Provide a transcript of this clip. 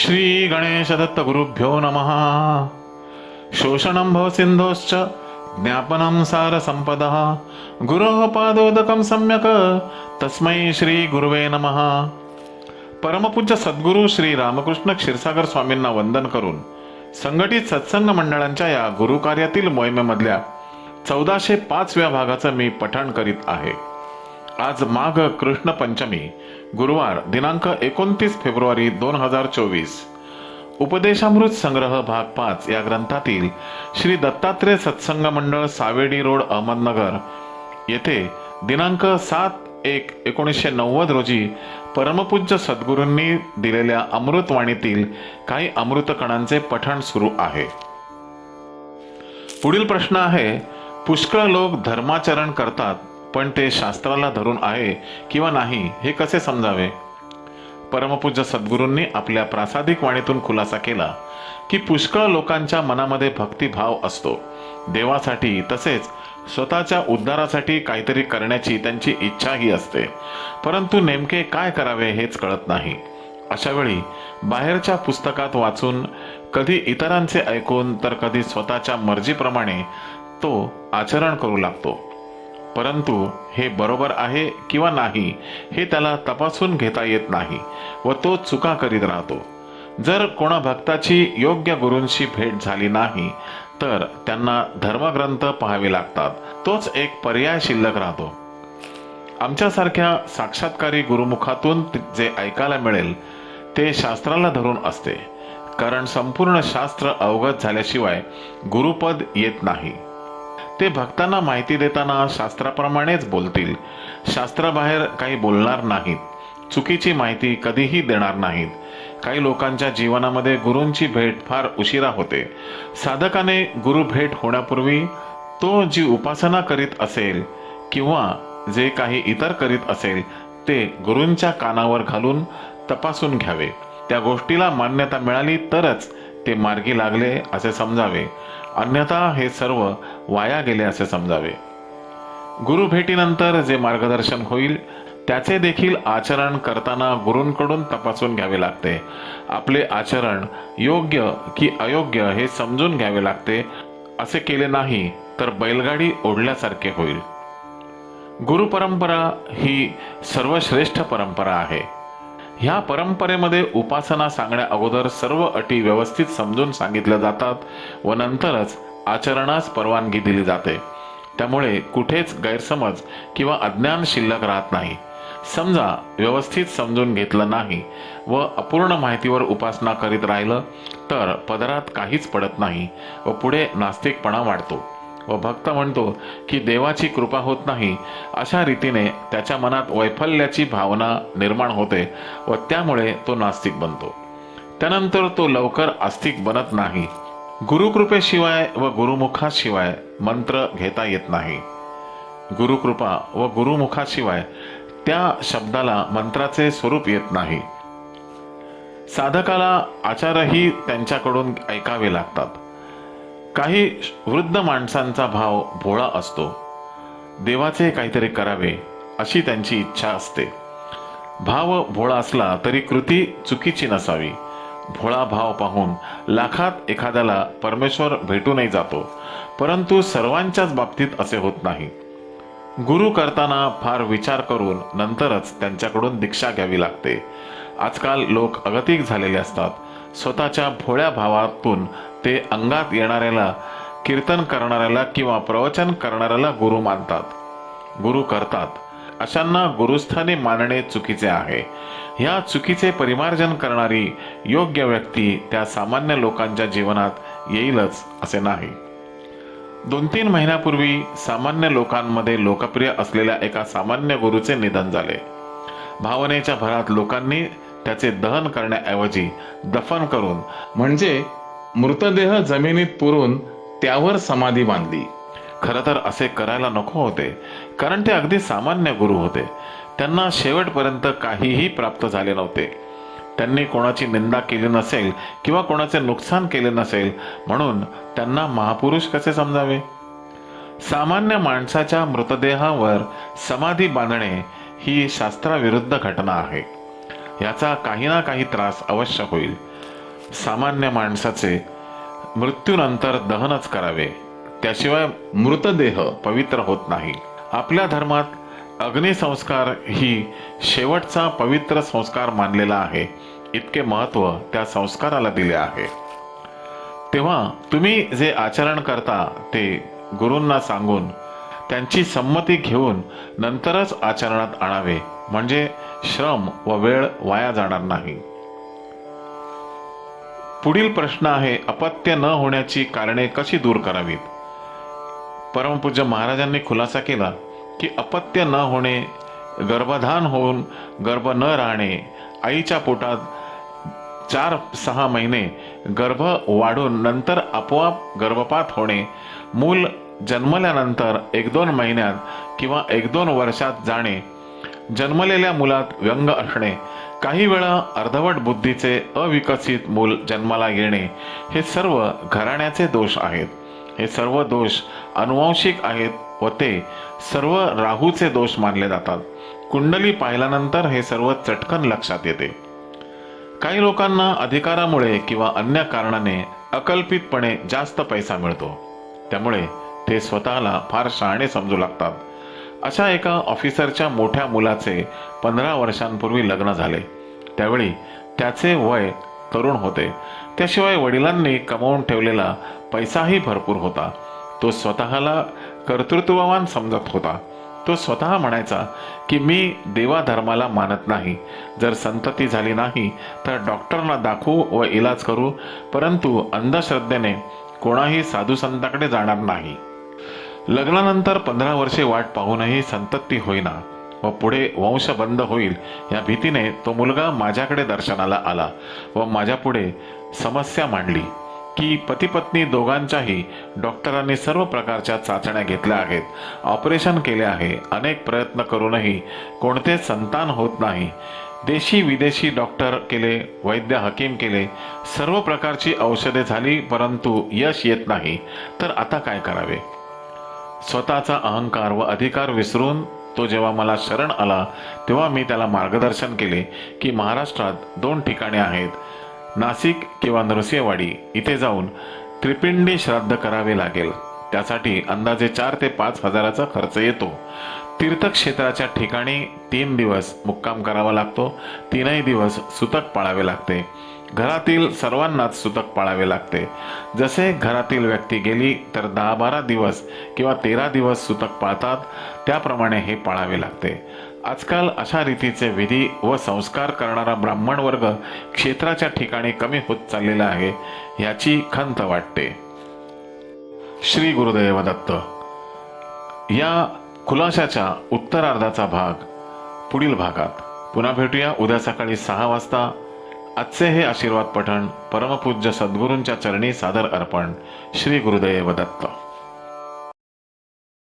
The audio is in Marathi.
श्री गणेश दत्त गुरुभ्यो नमः। शोषणं भवसिन्धोश्च ज्ञापनं सारसम्पदः। गुरोः पादोदकं सम्यक् तस्मै श्री गुरुवे नमः। परमपूज्य सद्गुरू श्री रामकृष्ण क्षीरसागर स्वामींना वंदन करून संघटित सत्संग मंडळांच्या या गुरुकार्यातील मोहिमेमधल्या चौदाशे पाचव्या भागाचं मी पठण करीत आहे. आज माघ कृष्ण पंचमी गुरुवार दिनांक एकोणतीस फेब्रुवारी दोन हजार चोवीस. उपदेशामृत संग्रह भाग पाच या ग्रंथातील श्री दत्तात्रेय सत्संग मंडळ सावेडी रोड अहमदनगर. येथे दिनांक सात एक एकोणीसशे नव्वद रोजी परमपूज्य सद्गुरूंनी दिलेल्या अमृतवाणीतील काही अमृतकणांचे पठण सुरू आहे. पुढील प्रश्न आहे पुष्कळ लोक धर्माचरण करतात पण ते शास्त्राला धरून आहे किंवा नाही हे कसे समजावे? परमपूज्य सद्गुरूंनी आपल्या प्रासादिक वाणीतून खुलासा केला की पुष्कळ लोकांच्या मनामध्ये भक्तिभाव असतो. देवासाठी तसेच स्वतःच्या उद्धारासाठी काहीतरी करण्याची त्यांची इच्छाही असते. परंतु नेमके काय करावे हेच कळत नाही. अशा वेळी बाहेरच्या पुस्तकात वाचून कधी इतरांचे ऐकून तर कधी स्वतःच्या मर्जीप्रमाणे तो आचरण करू लागतो. परंतु हे बरोबर आहे किंवा नाही हे त्याला तपासून घेता येत नाही व तो चुका करीत राहतो. जर कोणा भक्ताची योग्य गुरूंशी भेट झाली नाही तर त्यांना धर्मग्रंथ पाहावे लागतात. तोच एक पर्याय शिल्लक राहतो. आमच्यासारख्या साक्षात्कारी गुरुमुखातून जे ऐकायला मिळेल ते शास्त्राला धरून असते. कारण संपूर्ण शास्त्र अवगत झाल्याशिवाय गुरुपद येत नाही. ते भक्तांना माहिती देताना शास्त्राप्रमाणेच बोलतील. शास्त्राबाहेर काही बोलणार नाहीत. चुकीची माहिती कधीही देणार नाहीत. काही लोकांच्या जीवनामध्ये गुरूंची भेट फार उशिरा होते. साधकाने गुरु भेट होण्यापूर्वी तो जी उपासना करीत असेल किंवा जे काही इतर करीत असेल ते गुरूंच्या कानावर घालून तपासून घ्यावे. त्या गोष्टीला मान्यता मिळाली तरच ते मार्गी लागले असे समजावे. अन्यथा हे सर्व वाया गेले असे समजावे. गुरु भेटीनंतर जे मार्गदर्शन होईल त्याचे देखील आचरण करताना गुरूंकडून तपासून घ्यावे लागते. आपले आचरण योग्य की अयोग्य हे समजून घ्यावे लागते. असे केले नाही तर बैलगाडी ओढल्यासारखे होईल. गुरु परंपरा ही सर्वश्रेष्ठ परंपरा आहे. ह्या परंपरेमध्ये उपासना सांगण्या अगोदर सर्व अटी व्यवस्थित समजून सांगितल्या जातात व नंतरच आचरणास परवानगी दिली जाते. त्यामुळे कुठेच गैरसमज किंवा अज्ञान शिल्लक राहत नाही. समजा व्यवस्थित समजून घेतलं नाही व अपूर्ण माहितीवर उपासना करीत राहिलं तर पदरात काहीच पडत नाही व पुढे नास्तिकपणा वाढतो. व भक्त म्हणतो की देवाची कृपा होत नाही. अशा रीतीने त्याच्या मनात वैफल्याची भावना निर्माण होते व त्यामुळे तो नास्तिक बनतो. त्यानंतर तो लवकर आस्तिक बनत नाही. गुरुकृपेशिवाय व गुरुमुखाशिवाय मंत्र घेता येत नाही. गुरुकृपा व गुरुमुखाशिवाय त्या शब्दाला मंत्राचे स्वरूप येत नाही. साधकाला आचारही त्यांच्याकडून ऐकावे लागतात. काही वृद्ध माणसांचा भाव भोळा असतो. देवाचे काहीतरी करावे अशी त्यांची इच्छा असते. भाव भोळा असला तरी कृती चुकीची नसावी. भोळा भाव पाहून लाखात एखाद्याला परमेश्वर भेटूनही जातो परंतु सर्वांच्याच बाबतीत असे होत नाही. गुरु करताना फार विचार करून नंतरच त्यांच्याकडून दीक्षा घ्यावी लागते. आजकाल लोक अगतिक झालेले असतात. स्वतःच्या भोळ्या भावातून ते अंगात येणाऱ्याला कीर्तन करणाऱ्याला किंवा प्रवचन करणाऱ्याला गुरु मानतात. गुरु करतात. अशांना गुरुस्थानी मानणे चुकीचे आहे. ह्या चुकीचे परिमार्जन करणारी योग्य व्यक्ती त्या सामान्य लोकांच्या जीवनात येईलच असे नाही. दोन तीन महिन्यापूर्वी सामान्य लोकांमध्ये लोकप्रिय असलेल्या एका सामान्य गुरुचे निधन झाले. भावनेच्या भरात लोकांनी त्याचे दहन करण्याऐवजी दफन करून म्हणजे मृतदेह जमिनीत पुरून त्यावर समाधी बांधली. खरं तर असे करायला नको होते कारण ते अगदी सामान्य गुरु होते. त्यांना शेवटपर्यंत काहीही प्राप्त झाले नव्हते. त्यांनी कोणाची निंदा केली नसेल किंवा कोणाचे नुकसान केले नसेल म्हणून त्यांना महापुरुष कसे समजावे? सामान्य माणसाच्या मृतदेहावर समाधी बांधणे ही शास्त्राविरुद्ध घटना आहे. याचा काही ना काही त्रास अवश्य होईल. सामान्य माणसाचे मृत्यूनंतर दहनच करावे. त्याशिवाय मृतदेह पवित्र होत नाही. आपल्या धर्मात अग्निसंस्कार ही शेवटचा पवित्र संस्कार मानलेला आहे. इतके महत्त्व त्या संस्काराला दिले आहे. तेव्हा तुम्ही जे आचरण करता ते गुरूंना सांगून त्यांची संमती घेऊन नंतरच आचरणात आणावे. म्हणजे श्रम व वेळ वाया जाणार नाही. पुढील प्रश्न आहे अपत्य न होण्याची कारणे कशी दूर करावीत? परमपूज्य महाराजांनी खुलासा केला की अपत्य न होणे गर्भधान होऊन गर्भ न राहणे आईच्या पोटात चार सहा महिने गर्भ वाढून नंतर आपोआप गर्भपात होणे मूल जन्मल्यानंतर एक दोन महिन्यात किंवा एक दोन वर्षात जाणे जन्मलेल्या मुलात व्यंग असणे काही वेळा अर्धवट बुद्धीचे अविकसित मूल जन्माला येणे हे सर्व घराण्याचे दोष आहेत. हे सर्व दोष अनुवांशिक आहेत व ते सर्व राहूचे दोष मानले जातात. कुंडली पाहिल्यानंतर हे सर्व चटकन लक्षात येते. काही लोकांना अधिकारामुळे किंवा अन्य कारणाने अकल्पितपणे जास्त पैसा मिळतो. त्यामुळे ते स्वतःला फार शहाणे समजू लागतात. अशा एका ऑफिसरच्या मोठ्या मुलाचे पंधरा वर्षांपूर्वी लग्न झाले. त्यावेळी त्याचे वय तरुण होते. त्याशिवाय वडिलांनी कमवून ठेवलेला पैसाही भरपूर होता. तो स्वतःला कर्तृत्ववान समजत होता. तो स्वतः म्हणायचा की मी देवाधर्माला मानत नाही. जर संतती झाली नाही तर डॉक्टरना दाखवू व इलाज करू परंतु अंधश्रद्धेने कोणाही साधू संताकडे जाणार नाही. लग्नानंतर पंधरा वर्षे वाट पाहूनही संतती होईना व पुढे वंश बंद होईल या भीतीने तो मुलगा माझ्याकडे दर्शनाला आला व माझ्यापुढे समस्या मांडली की पतीपत्नी दोघांच्याही डॉक्टरांनी सर्व प्रकारच्या चाचण्या घेतल्या आहेत ऑपरेशन केले आहे अनेक प्रयत्न करूनही कोणते संतान होत नाही. देशी विदेशी डॉक्टर केले वैद्य हकीम केले सर्व प्रकारची औषधे झाली परंतु यश येत नाही. तर आता काय करावे? स्वतःचा अहंकार व अधिकार विसरून तो जेव्हा मला शरण आला तेव्हा मी त्याला मार्गदर्शन केले की महाराष्ट्रात दोन ठिकाणे आहेत. नाशिक किंवा नरसिंहवाडी इथे जाऊन त्रिपिंडी श्राद्ध करावे लागेल. त्यासाठी अंदाजे चार ते पाच हजाराचा खर्च येतो. तीर्थक्षेत्राच्या ठिकाणी तीन दिवस मुक्काम करावा लागतो. तीनही दिवस सुतक पाळावे लागते. घरातील सर्वांनाच सुतक पाळावे लागते. जसे घरातील व्यक्ती गेली तर दहा बारा दिवस किंवा तेरा दिवस सुतक पाळतात त्याप्रमाणे हे पाळावे लागते. आजकाल अशा रीतीचे विधी व संस्कार करणारा ब्राह्मण वर्ग क्षेत्राच्या ठिकाणी कमी होत चाललेला आहे याची खंत वाटते. श्री गुरुदेव दत्त या खुलाशाच्या उत्तरार्धाचा भाग पुढील भागात. पुन्हा भेटूया. उद्या सकाळी सहा वाजता आजचे हे आशीर्वाद पठण परमपूज्य सद्गुरूंच्या चरणी सादर अर्पण श्री गुरुदेव दत्त.